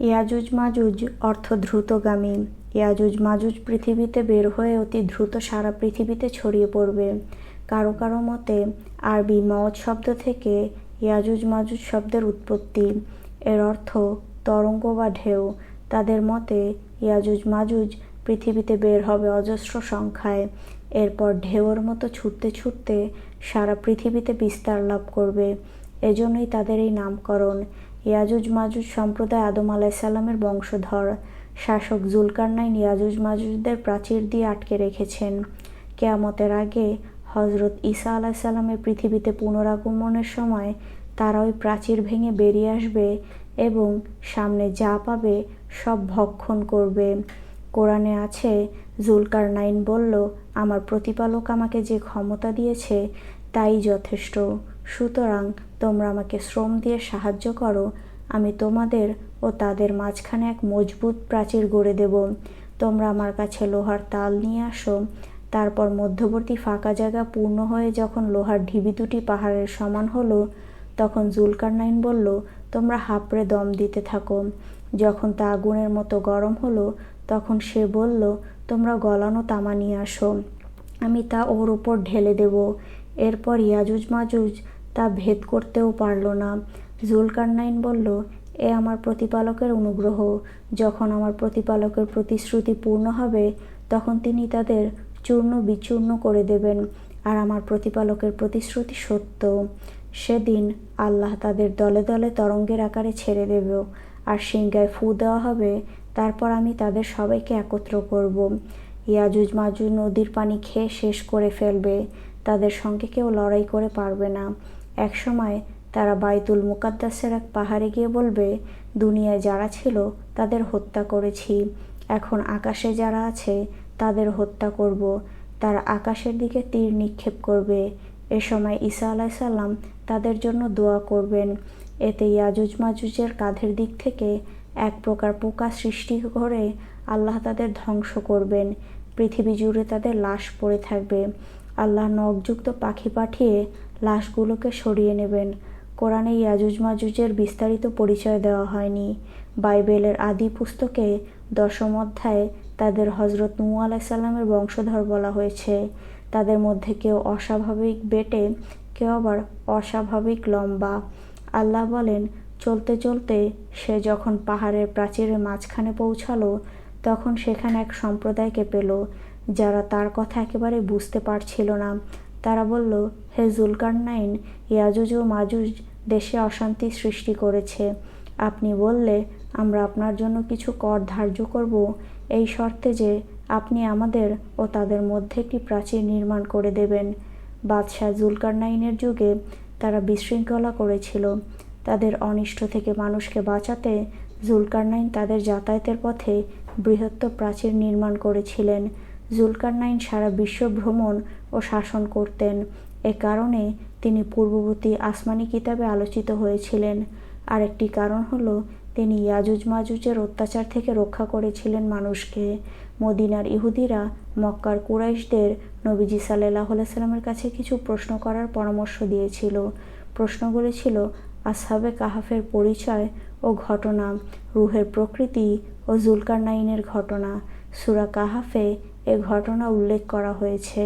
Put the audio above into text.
ইয়াজুজ মাজুজ অর্থ দ্রুতগামী। ইয়াজুজ মাজুজ পৃথিবীতে বের হয়ে অতি দ্রুত সারা পৃথিবীতে ছড়িয়ে পড়বে। কারও কারও মতে, আরবি মদ শব্দ থেকে ইয়াজুজ মাজুজ শব্দের উৎপত্তি। এর অর্থ তরঙ্গ বা ঢেউ। তাদের মতে ইয়াজুজ মাজুজ পৃথিবীতে বের হবে অজস্র সংখ্যায়। এরপর ঢেউর মতো ছুটতে ছুটতে সারা পৃথিবীতে বিস্তার লাভ করবে। এজন্যই তাদের এই নামকরণ। ইয়াজুজ মাজুজ সম্প্রদায় আদম আলাইসাল্লামের বংশধর। শাসক জুলকারনাইন ইয়াজুজ মাজুজদের প্রাচীর দিয়ে আটকে রেখেছেন। কেয়ামতের আগে হজরত ঈসা আলাইসাল্লামের পৃথিবীতে পুনরাগমনের সময় তারা ওই প্রাচীর ভেঙে বেরিয়ে আসবে এবং সামনে যা পাবে সব ভক্ষণ করবে। কোরআনে আছে জুলকার নাইন বলল, আমার প্রতিপালক আমাকে যে ক্ষমতা দিয়েছে, তাই যথেষ্ট। সুতরাং তোমরা আমাকে শ্রম দিয়ে সাহায্য করো, আমি তোমাদের ও তাদের মাঝখানে এক মজবুত প্রাচীর গড়ে দেব। তোমরা আমার কাছে লোহার তাল নিয়ে আসো। তারপর মধ্যবর্তী ফাঁকা জায়গা পূর্ণ হয়ে যখন লোহার ঢিবি দুটি পাহাড়ের সমান হলো, তখন জুলকার নাইন বলল, তোমরা হাঁপড়ে দম দিতে থাকো। যখন তা আগুনের মতো গরম হলো, তখন সে বলল, তোমরা গলানো তামা নিয়ে আসো। আমি তা ওর উপর ঢেলে দেব। এরপর ইয়াজুজ মাজুজ তা ভেদ করতেও পারল না। জুলকারনাইন বলল, এ আমার প্রতিপালকের অনুগ্রহ। যখন আমার প্রতিপালকের প্রতিশ্রুতি পূর্ণ হবে, তখন তিনি তাদের চূর্ণ বিচূর্ণ করে দেবেন আর আমার প্রতিপালকের প্রতিশ্রুতি সত্য। সেদিন আল্লাহ তাদের দলে দলে তরঙ্গের আকারে ছেড়ে দেব আর সিংগায় ফু দেওয়া হবে। তারপর আমি তাদের সবাইকে একত্র করব। ইয়াজুজ মাজুজ নদীর পানি খেয়ে শেষ করে ফেলবে। তাদের সঙ্গে কেউ লড়াই করে পারবে না। একসময় তারা বাইতুল মুকাদ্দাসের এক পাহাড়ে গিয়ে বলবে, দুনিয়ায় যারা ছিল তাদের হত্যা করেছি। এখন আকাশে যারা আছে তাদের হত্যা করব। তারা আকাশের দিকে তীর নিক্ষেপ করবে। এ সময় ঈসা আলাইসাল্লাম তাদের জন্য দোয়া করবেন। এতে ইয়াজুজ মাজুজের কাঁধের দিক থেকে এক প্রকার পোকা সৃষ্টি করে আল্লাহ তাদের ধ্বংস করবেন। পৃথিবী জুড়ে তাদের লাশ পড়ে থাকবে। আল্লাহ নখযুক্ত পাখি পাঠিয়ে লাশগুলোকে সরিয়ে নেবেন। কোরআনে ইয়াজুজ মাজুজের বিস্তারিত পরিচয় দেওয়া হয়নি। বাইবেলের আদি পুস্তকে দশম অধ্যায়ে তাদের হজরত নু আলাইসাল্লামের বংশধর বলা হয়েছে। তাদের মধ্যে কেউ অস্বাভাবিক বেটে, কেউ আবার অস্বাভাবিক লম্বা। আল্লাহ বলেন, চলতে চলতে সে যখন পাহাড়ের প্রাচীরের মাঝখানে পৌঁছালো, তখন সেখানে এক সম্প্রদায়কে পেল, যারা তার কথা একেবারে বুঝতে পারছিল না। তারা বলল, হে জুলকার নাইন ইয়াজুজ ও মাজুজ দেশে অশান্তি সৃষ্টি করেছে। আপনি বললে, আমরা আপনার জন্য কিছু কর ধার্য করব। এই শর্তে যে আপনি আমাদের ও তাদের মধ্যে একটি প্রাচীর নির্মাণ করে দেবেন। বাদশাহ জুলকার নাইনের যুগে তারা বিশৃঙ্খলা করেছিল। তাদের অনিষ্ট থেকে মানুষকে বাঁচাতে জুলকারনাইন তাদের যাতায়াতের পথে বৃহত্তর প্রাচীর নির্মাণ করেছিলেন। জুলকারনাইন সারা বিশ্ব ভ্রমণ ও শাসন করতেন। এ কারণে তিনি পূর্ববর্তী আসমানি কিতাবে আলোচিত হয়েছিলেন। আরেকটি কারণ হলো, তিনি ইয়াজুজ মাজুজের অত্যাচার থেকে রক্ষা করেছিলেন মানুষকে। মদিনার ইহুদিরা মক্কার কুরাইশদের নবীজি সাল্লাহ সাল্লামের কাছে কিছু প্রশ্ন করার পরামর্শ দিয়েছিল। প্রশ্নগুলি ছিল, আসহাবে কাহাফের পরিচয় ও ঘটনা, রুহের প্রকৃতি ও জুলকার নাইনের ঘটনা। সুরা কাহাফে এ ঘটনা উল্লেখ করা হয়েছে।